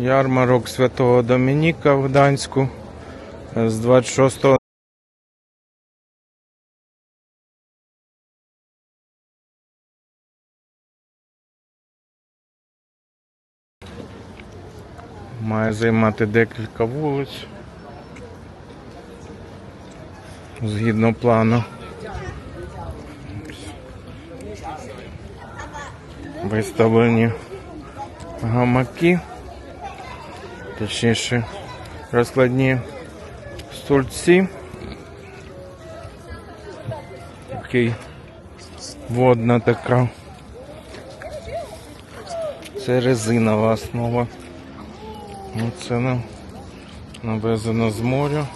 Ярмарок Святого Домініка в Гданську е, з 26 Має займати декілька вулиць. Згідно плану. Виставлені гамаки, точніше розкладні стульці. Такий водна така. Це резинова основа. Оце на- навезено з моря.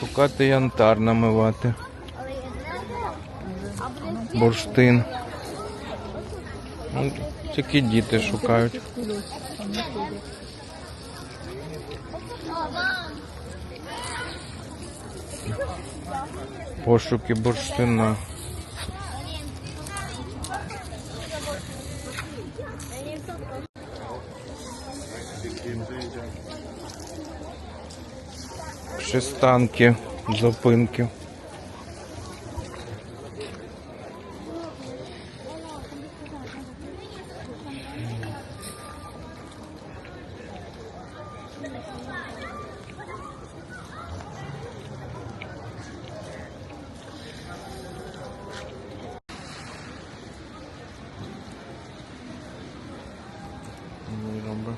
Шукати янтар намивати. Бурштин. Тільки діти шукають. Пошуки бурштина. Шестанки, зупинки. Вироби.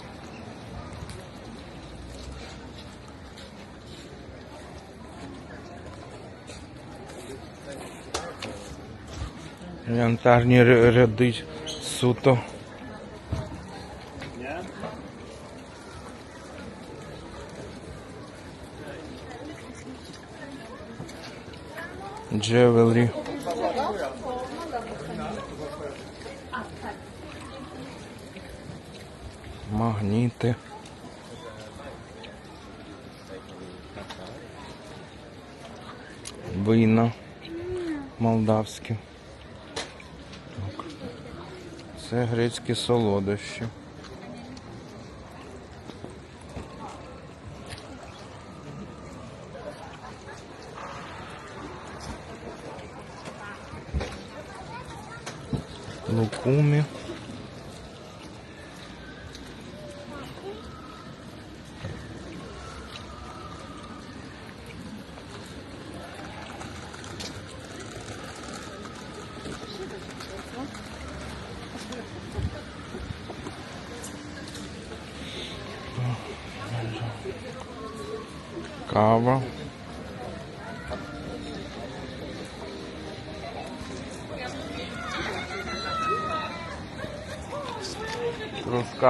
Янтарні ря- ряди суто. Джевелі. Магніти. Вина молдавські. Так. Це грецькі солодощі. Лукумі.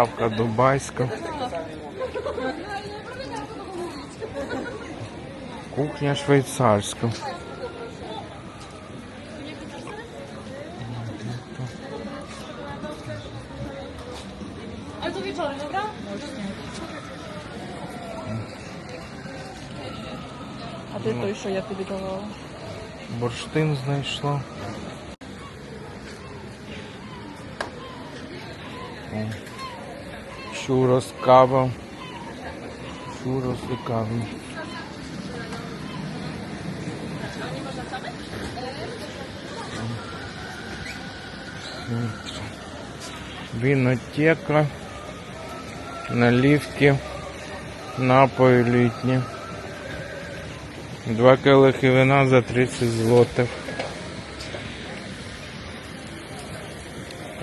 Трускавка дубайська. Кухня швейцарська. А де той, що я тобі давала? Бурштин знайшла. Чурос, кава. Чурос і кава. Винотека, наливки, напої літні. Два келихи вина за 30 злотих.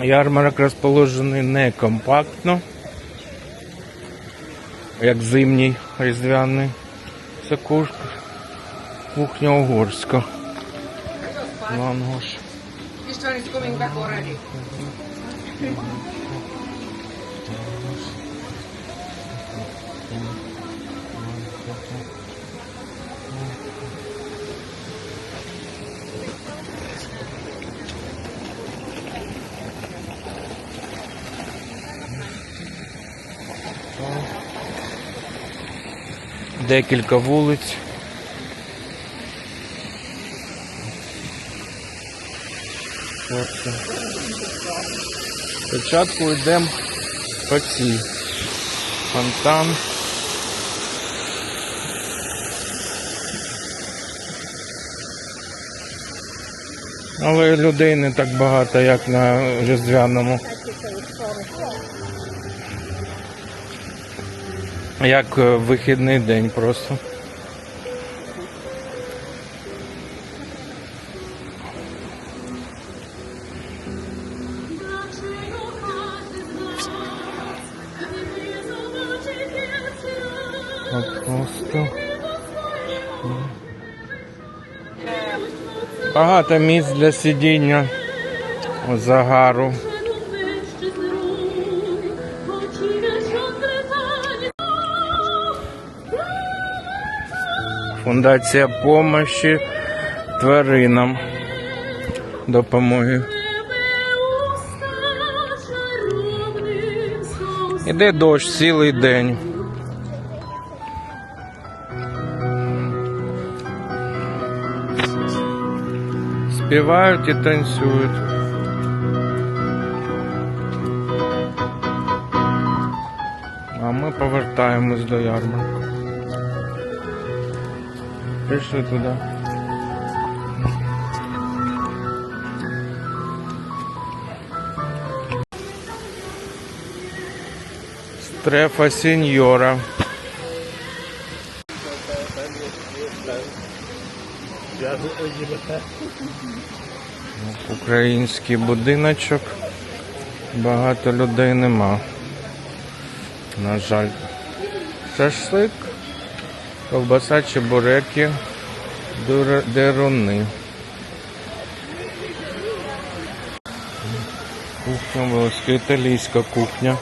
Ярмарок розположений не компактно, як зимній різдвяний. Це кухня угорська. Лангош. This Декілька вулиць. Спочатку йдемо по цій. Фонтан. Але людей не так багато, як на Різдвяному. Як е, вихідний день просто. Багато місць для сидіння. Загару. Фундація помощі тваринам. Допомоги. Іде дощ цілий день. Співають і танцюють. А ми повертаємось до ярмарку. Пішли туди. Стрефа сеньора. Український будиночок. Багато людей нема. На жаль. Шашлик, ковбаса, чебуреки, деруни. Кухня волоська, італійська кухня.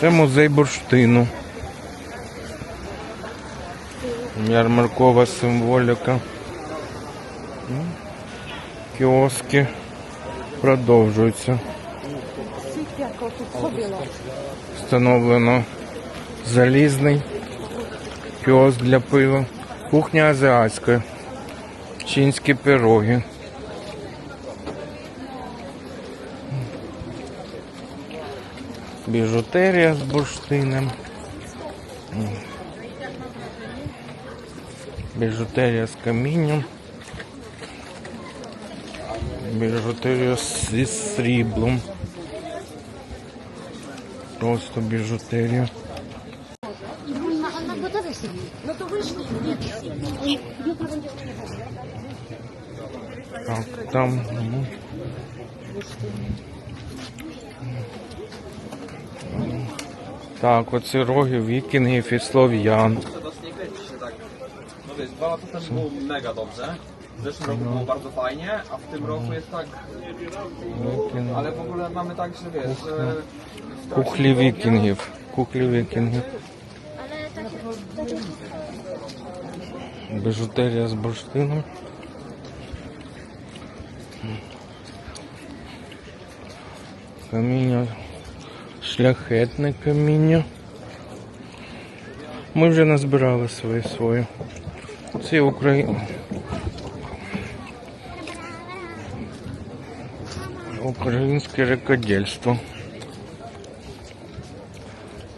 Це музей бурштину. Ярмаркова символіка. Кіоски продовжуються. Встановлено залізний кіоск для пива. Кухня азіатська. Чínські пироги. Біжутерія з бурштином. Біжутерія з камінням. Біжутерія зі сріблом. Просто біжутерія. Так, там. ну. Так, оці роги вікінгів і слов'ян. lata temu było mega dobrze. W zeszłym roku było bardzo fajnie, a w tym roku jest tak. Ale w ogóle mamy tak, że wiesz, że. Кухлі вікінгів. Кухлі вікінгів. Біжутерія з бурштином. Каміння. Шляхетне каміння. Ми вже назбирали свої свої. Це Україна. Українське рекодільство.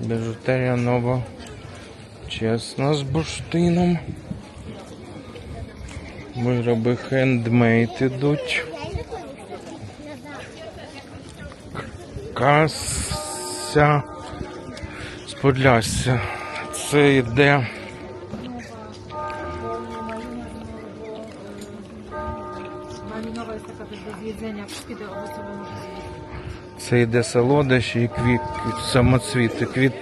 Біжутерія нова. Чесно з бурштином. Вироби хендмейд ідуть. Кася з Подлясся. Це йде Це йде солодощі і квіт, самоцвіти, квіт,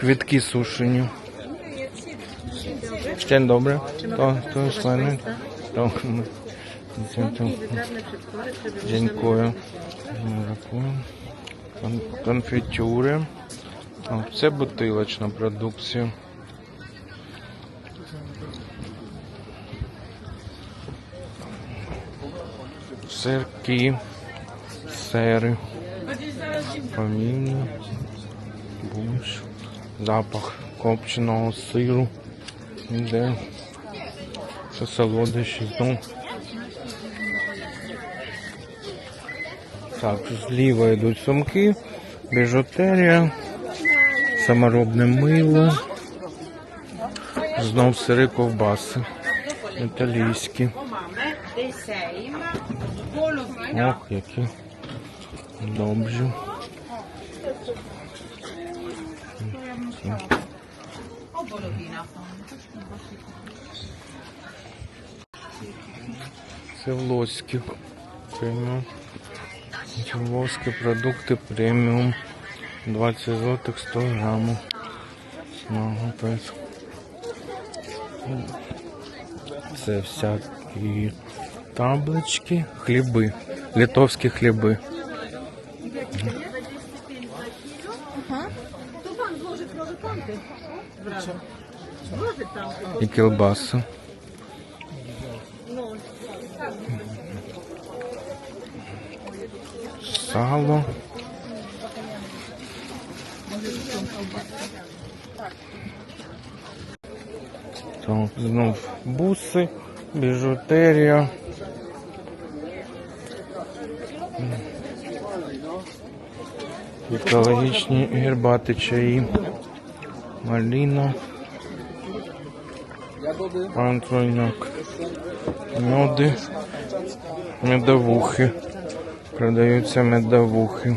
квітки сушені. Ще добре? То, то to. Дякую. Дякую. Конфітюри. Це бутилочна продукція. Сирки, сири, паміння, бумш, запах копченого сиру. Іде. Це солодощі. Ну. Так, зліва йдуть сумки, біжутерія, саморобне мило. Знов сири ковбаси. Італійські. Ох, які добрі. Це Волоські преміум. Волоські продукти преміум. 20 злотих 100 грамів. Пес. Це всякі таблички, хліби. Литовські хліби. І кілбаси. Сало. Так, знов буси, біжутерія. Екологічні гербати чаї. Маліна. Пантройняк. Меди. Медовухи. Продаються медовухи.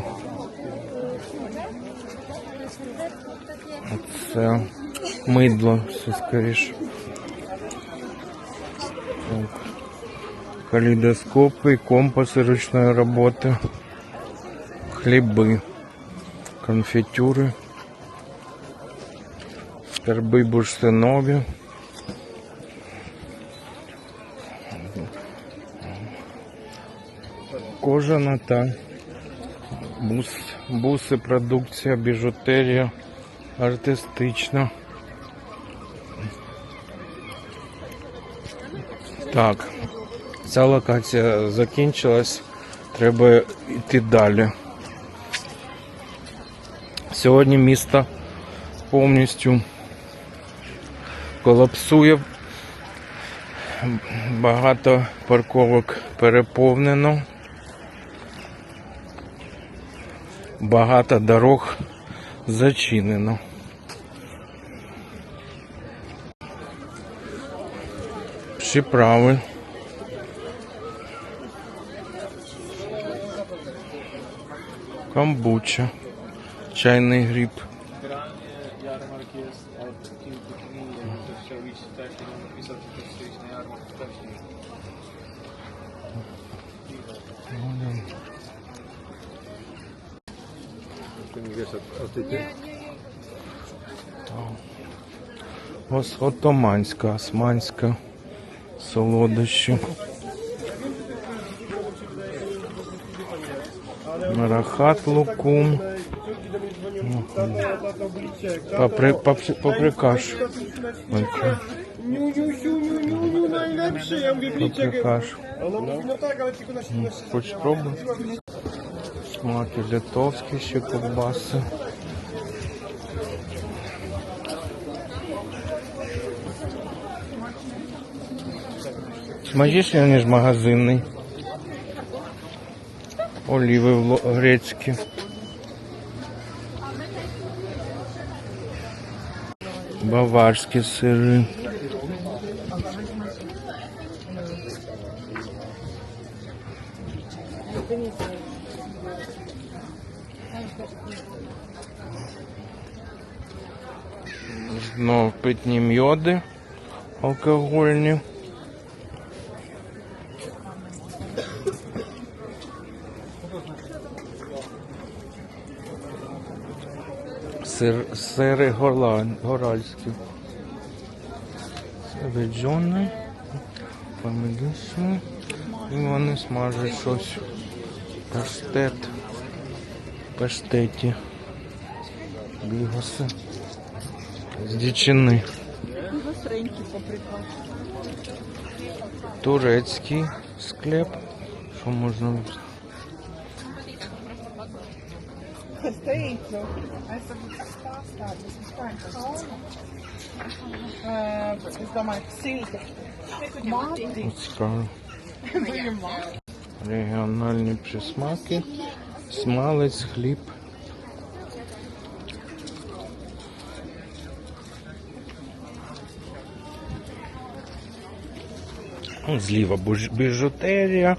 Це мидло, все скоріше. Так. Калейдоскопи, компаси ручної роботи, хліби, конфетюри, скарби бурштинові. Кожана та бус, буси, продукція, біжутерія, артистична. Так, ця локація закінчилась. Треба йти далі. Сьогодні місто повністю колапсує. Багато парковок переповнено. Багато дорог зачинено. Приправи. Камбуча. Чайний гриб. Отоманська, османська, солодощі. Рахат лукум. Папри, папри, паприкаш. Паприкаш. Хоч. Смаки литовські ще ковбаси. Смачніше, ніж магазинний. Оліви грецькі. Баварські сири. Знов питні мьоди алкогольні. Сир, сири горальські. Це віджоне. І вони смажать щось. Паштет. Паштеті. Бігоси. З дичини. Гостренький паприкаш. Турецький склеп. Що можна? Respeito. Essa pasta, desses quantos? Eh, Questa Maxi. Matti. Цікаво. Регіональні присмаки. Смалець, хліб. Зліва біжутерія,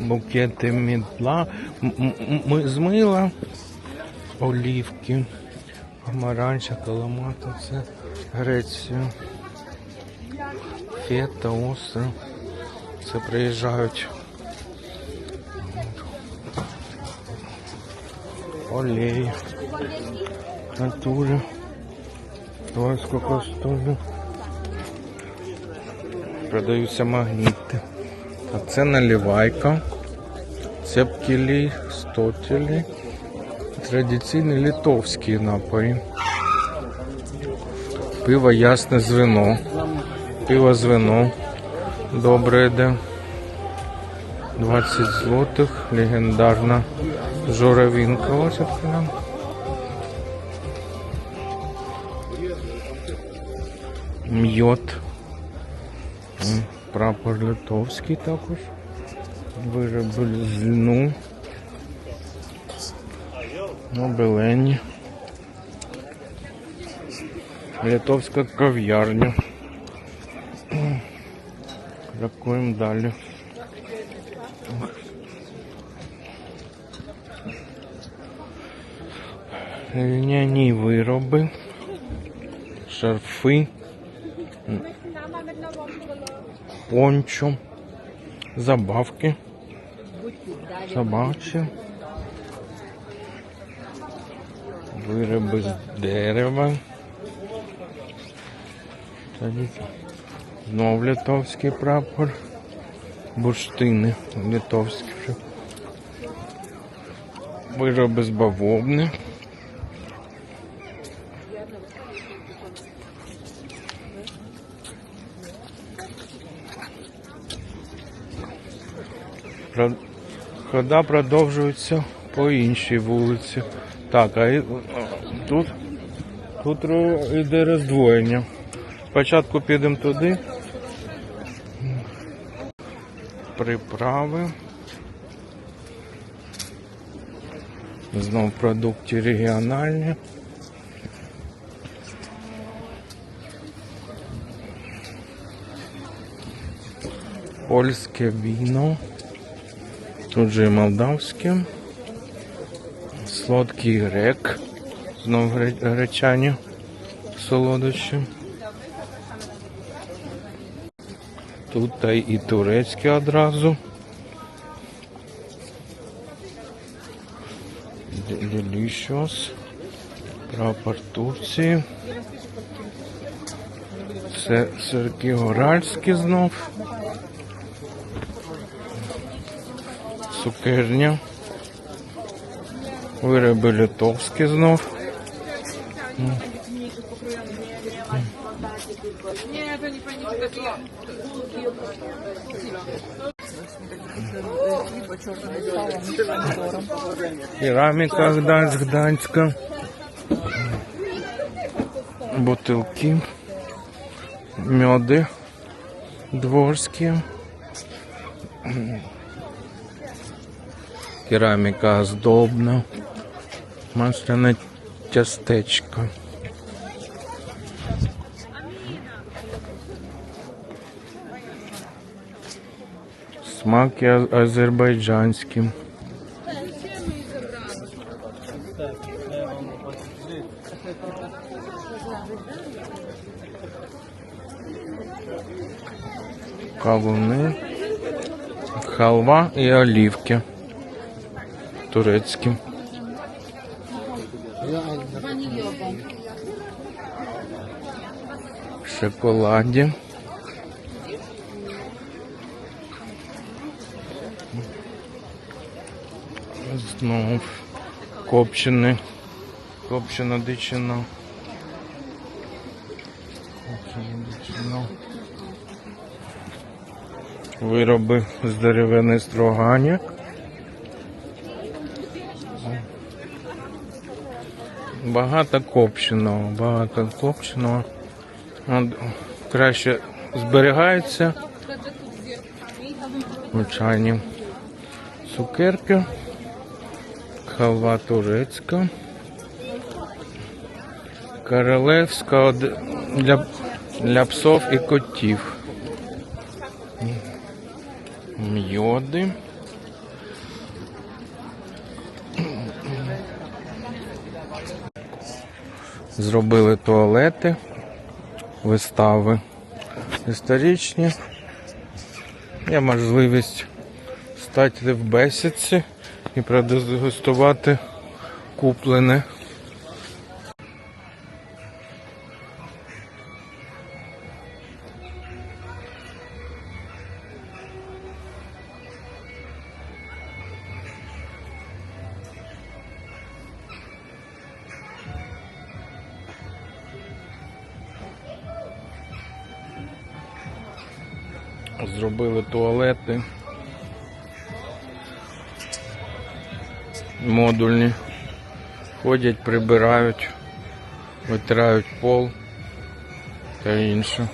букети мідла, з мила, олівки, помаранча, каламата, це Греція. Фета, остров. Це приїжджають. Олей. Натури. Ось сколько стоїть. Продаються магніти. А це наливайка. Цепкілі, стотілі. Традиційні литовські напої. Пиво ясне з вино. Пиво з вино. Добре йде. 20 злотих. Легендарна журавінка. Ось така. М'йот. Прапор литовський також. Вироби з льну. Обелені. Литовська кав'ярня. Крокуємо далі. Льняні вироби, шарфи, пончо, забавки, собачі, вироби з дерева. Знов литовський прапор. Бурштини литовські вже. Вироби з бавовни. Хода продовжується по іншій вулиці. Так, а тут, тут ро- іде роздвоєння. Спочатку підемо туди. Приправи. Знов продукти регіональні. Польське віно. Тут же і молдавське. Сладкий грек. Знов гре- гречані солодощі. Тут та і турецьке одразу. Delicious. Прапор Турції. Це сирки горальські знов. Цукерня. Вироби литовські знов. Кераміка Гданськ, Гданська. Бутилки. Меди дворські. Кераміка оздобна. Масляне тістечко. Смаки азербайджанські. Кавуни, халва і олівки. Турецькі. Шоколаді. Знов копчене, копчена дичина. Копчена дичина. Вироби з деревини строгані. Багато копченого, багато копченого. Краще зберігається. Звичайні цукерки. Халва турецька. Королевська для, для псов і котів. М'йоди. Зробили туалети, вистави історичні. Є можливість стати в бесідці і продегустувати куплене. Ходять, прибирають, витирають пол та інше.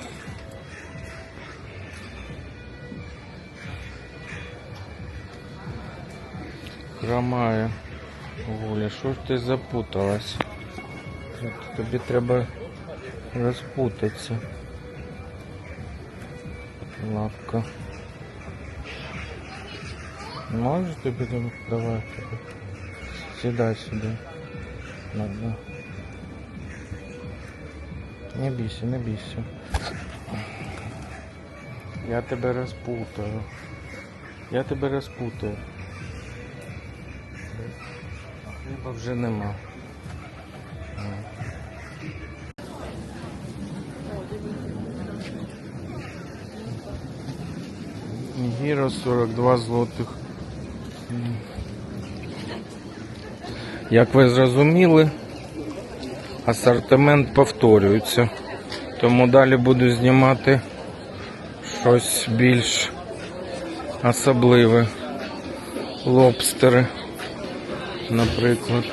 Хромає. Гуля, що ж ти запуталась? Тобі треба розпутатися. Лапка. Можешь тобі давай тобі. Сідай сюди. На, на. Не бійся, не бійся. Я тебе розпутаю. Я тебе розпутаю. Хліба вже нема. Гіро 42 злотих. Як ви зрозуміли, асортимент повторюється. Тому далі буду знімати щось більш особливе. Лобстери, наприклад.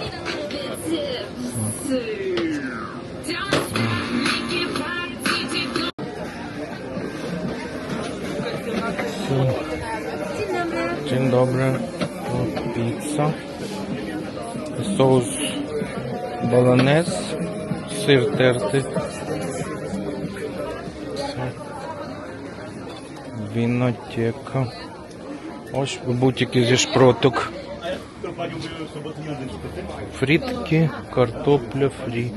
Dzień. От піца. Соус болонез. Сир тертий. Вінотека. Ось бутики зі шпроток. Фрітки, картопля фрі.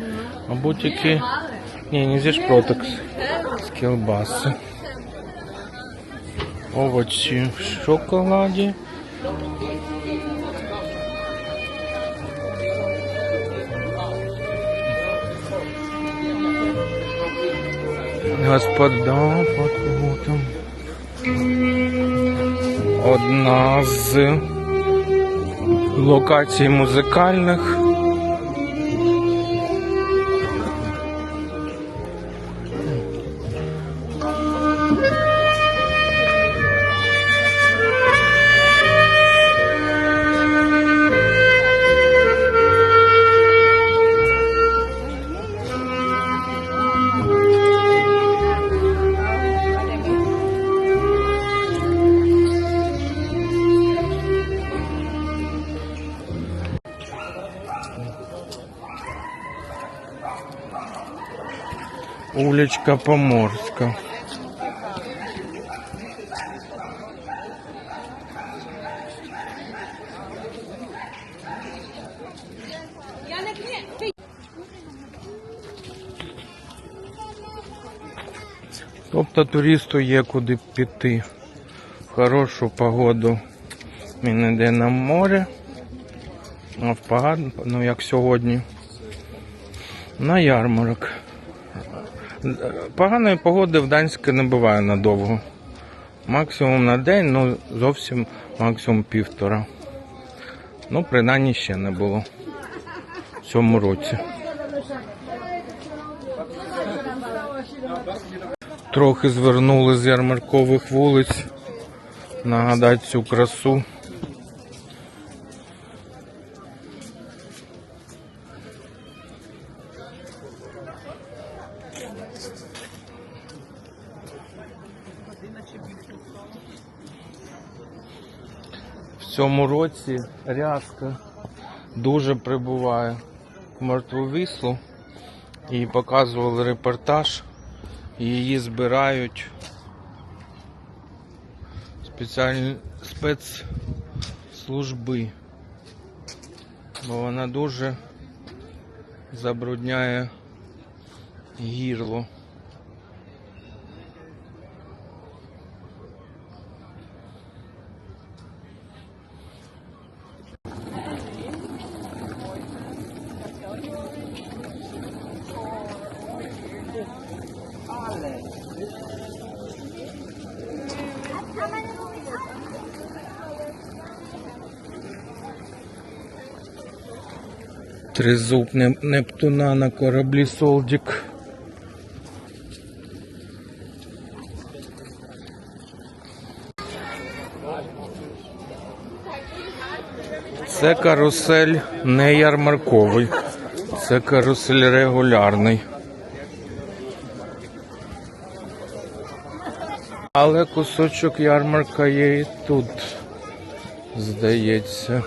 А бутики. Ні, не зі шпроток. З кілбаси. Овочі в шоколаді. Господа, потом. Одна з локацій музикальних. Уличка Поморська. Тобто туристу є куди піти хорошу погоду. Він йде на море, а в погану, ну як сьогодні, на ярмарок. Поганої погоди в Данську не буває надовго. Максимум на день, ну зовсім максимум півтора. Ну, принаймні ще не було в цьому році. Трохи звернули з ярмаркових вулиць. Нагадати цю красу. В цьому році рязка дуже прибуває в мертву віслу і показували репортаж, її збирають спеціальні спецслужби, бо вона дуже забрудняє гірло. Тризуб Нептуна на кораблі Солдік. Це карусель не ярмарковий, це карусель регулярний. Але кусочок ярмарка є і тут, здається.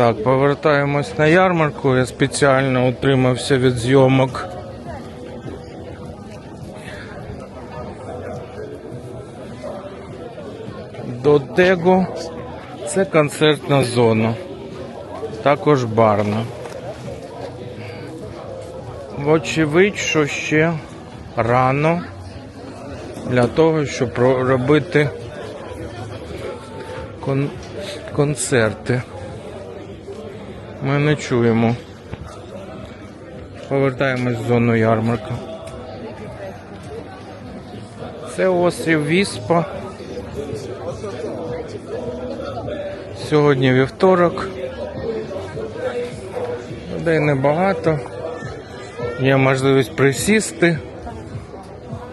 Так, повертаємось на ярмарку. Я спеціально утримався від зйомок. До Дего це концертна зона, також барна. Вочевидь, що ще рано для того, щоб робити кон- концерти. Ми не чуємо. Повертаємось в зону ярмарка. Це острів Віспа. Сьогодні вівторок. Людей небагато. Є можливість присісти,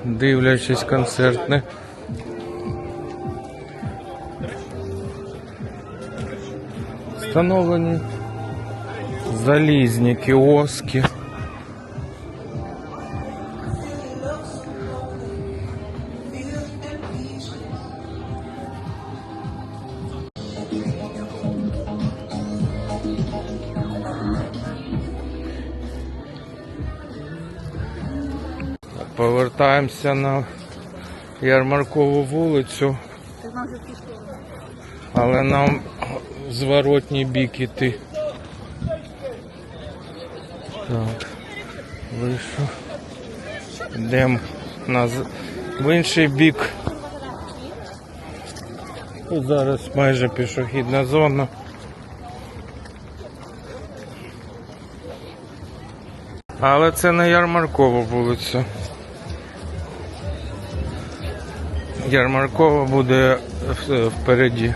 дивлячись концертне. Встановлені залізні кіоски. Повертаємося на ярмаркову вулицю. Але нам зворотній бік іти. Так, вийшов. Йдемо на в інший бік. Тут зараз майже пішохідна зона. Але це не ярмаркова вулиця. Ярмаркова буде в- впереді.